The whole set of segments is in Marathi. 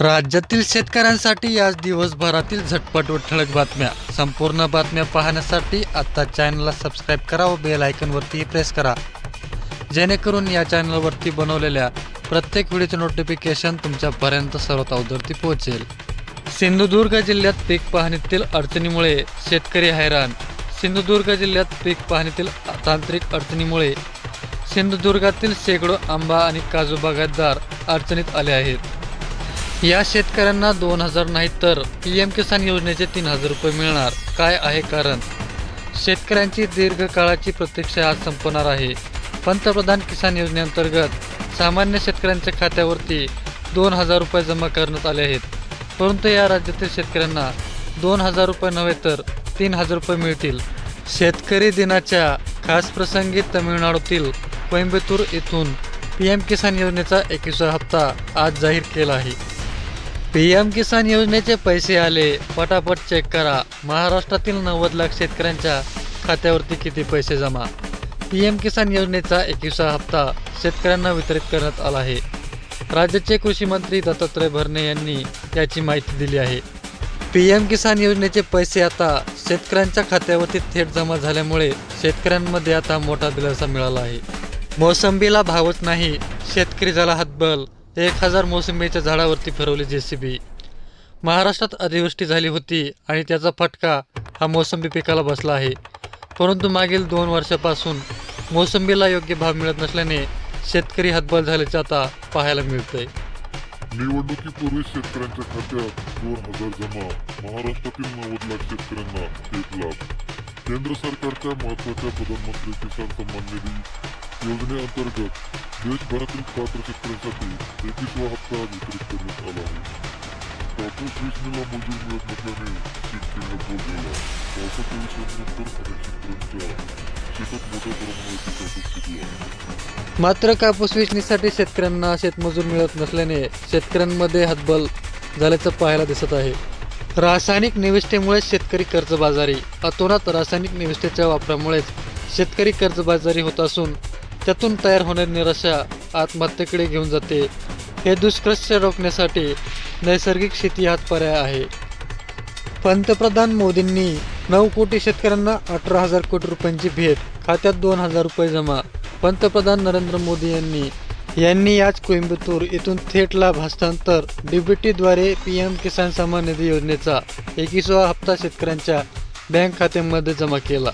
राज्यातील शेतकऱ्यांसाठी आज दिवसभरातील झटपट व ठळक बातम्या. संपूर्ण बातम्या पाहण्यासाठी आता चॅनलला सबस्क्राईब करा व बेल आयकनवरती प्रेस करा. जेणेकरून या चॅनलवरती बनवलेल्या प्रत्येक व्हिडिओचे नोटिफिकेशन तुमच्यापर्यंत सर्वात अवधरती पोहोचेल. सिंधुदुर्ग जिल्ह्यात पीक पाहणीतील अडचणीमुळे शेतकरी हैराण. सिंधुदुर्ग जिल्ह्यात पीक पाहणीतील तांत्रिक अडचणीमुळे सिंधुदुर्गातील शेकडो आंबा आणि काजू बागायतदार अडचणीत आले आहेत. या शेतकऱ्यांना दोन हजार नाही तर पी एम किसान योजनेचे तीन हजार रुपये मिळणार. काय आहे कारण? शेतकऱ्यांची दीर्घकाळाची प्रतीक्षा आज संपणार आहे. पंतप्रधान किसान योजनेअंतर्गत सामान्य शेतकऱ्यांच्या खात्यावरती दोन हजार रुपये जमा करण्यात आले आहेत. परंतु या राज्यातील शेतकऱ्यांना दोन हजार रुपये नव्हे तर तीन हजार रुपये मिळतील. शेतकरी दिनाच्या खास प्रसंगी तमिळनाडूतील कोइंबतूर येथून पी एम किसान योजनेचा एकविसा हप्ता आज जाहीर केला आहे. पी एम किसान योजनेचे पैसे आले. पटापट चेक करा. महाराष्ट्रातील नव्वद लाख शेतकऱ्यांच्या खात्यावरती किती पैसे जमा? पी एम किसान योजनेचा एकविसा हप्ता शेतकऱ्यांना वितरित करण्यात आला आहे. राज्याचे कृषी मंत्री दत्तात्रय भरणे यांनी याची माहिती दिली आहे. पी एम किसान योजनेचे पैसे आता शेतकऱ्यांच्या खात्यावरती थेट जमा झाल्यामुळे शेतकऱ्यांमध्ये आता मोठा दिलासा मिळाला आहे. मोसंबीला भावच नाही. शेतकरी झाला हातबल. एक हजार मोसंबीच्या झाडावरती फिरवली जे सी बी महाराष्ट्रात अतिवृष्टी झाली होती आणि त्याचा फटका हा मोसंबी पिकाला बसला आहे. परंतु मागील दोन वर्षापासून मोसंबीला योग्य भाव मिळत नसल्याने शेतकरी हतबल झाल्याचे आता पाहायला मिळतंय. निवडणुकीपूर्वी शेतकऱ्यांच्या खात्यात दोन हजार जमा महाराष्ट्रातील नव्वद लाख शेतकऱ्यांना एक लाख. केंद्र सरकारच्या महत्त्वाच्या प्रधानमंत्री किसान सन्मान निधी योजनेअंतर्गत देशभरातील पात्र शेतकऱ्यांसाठी एकवीस हप्ता वितरित करण्यात आला आहे कापूस मेला मंजूर मिळत नसल्याने शेतकऱ्यांना बोल झाला पावसाच्या विषयानंतर अनेक शेतकऱ्यांच्या शेतात मोठ्या प्रमाणावरती कापूस पिकला मात्र कापूस वेचणीसाठी शेतकऱ्यांना शेतमजूर मिळत नसल्याने शेतकऱ्यांमध्ये हतबल झाल्याचं पाहायला दिसत आहे. रासायनिक निविष्ठेमुळे शेतकरी कर्जबाजारी. अतोनात रासायनिक निविष्ठेच्या वापरामुळेच शेतकरी कर्जबाजारी होत असून त्यातून तयार होणारी निराशा आत्महत्येकडे घेऊन जाते. हे दुष्कृत्य रोखण्यासाठी नैसर्गिक शेती हाच पर्याय आहे. पंतप्रधान मोदींनी नऊ कोटी शेतकऱ्यांना अठरा हजार कोटी रुपयांची भेट खात्यात दोन हजार रुपये जमा. पंतप्रधान नरेंद्र मोदी यांनी यांनी आज कोइंबतूर येथून थेट लाभ हस्तांतर डीबीटीद्वारे पी एम किसान सन्मान निधी योजनेचा एकविसावा हप्ता शेतकऱ्यांच्या बँक खात्यामध्ये जमा केला.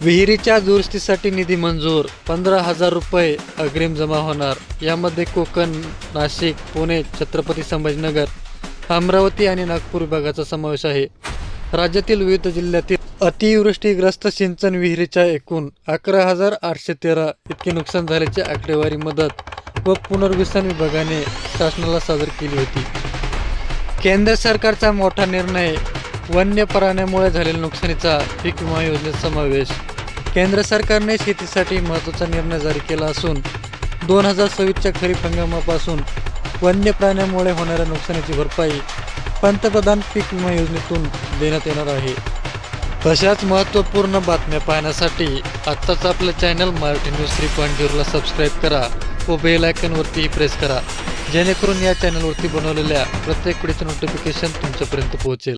विहिरीच्या दुरुस्तीसाठी निधी मंजूर पंधरा हजार रुपये अग्रिम जमा होणार. यामध्ये कोकण नाशिक पुणे छत्रपती संभाजीनगर अमरावती आणि नागपूर विभागाचा समावेश आहे. राज्यातील विविध जिल्ह्यातील अतिवृष्टीग्रस्त सिंचन विहिरीच्या एकूण अकरा हजार आठशे तेरा इतके नुकसान झाल्याची आकडेवारी मदत व पुनर्वसन विभागाने शासनाला सादर केली होती. केंद्र सरकारचा मोठा निर्णय वन्य प्राण्यामुळे झालेल्या नुकसानीचा पीक विमा योजनेत समावेश. केंद्र सरकारने शेतीसाठी महत्त्वाचा निर्णय जारी केला असून दोन हजार सव्वीसच्या खरीप हंगामापासून वन्य प्राण्यामुळे होणाऱ्या नुकसानीची भरपाई पंतप्रधान पीक विमा योजनेतून देण्यात येणार आहे. तशाच महत्त्वपूर्ण बातम्या पाहण्यासाठी आत्ताच आपलं channel Marathi news three point झिरोला subscribe करा व बेल आयकनवरतीही प्रेस करा जेणेकरून या चॅनलवरती बनवलेल्या प्रत्येक वेळीचं नोटिफिकेशन तुमच्यापर्यंत पोहोचेल.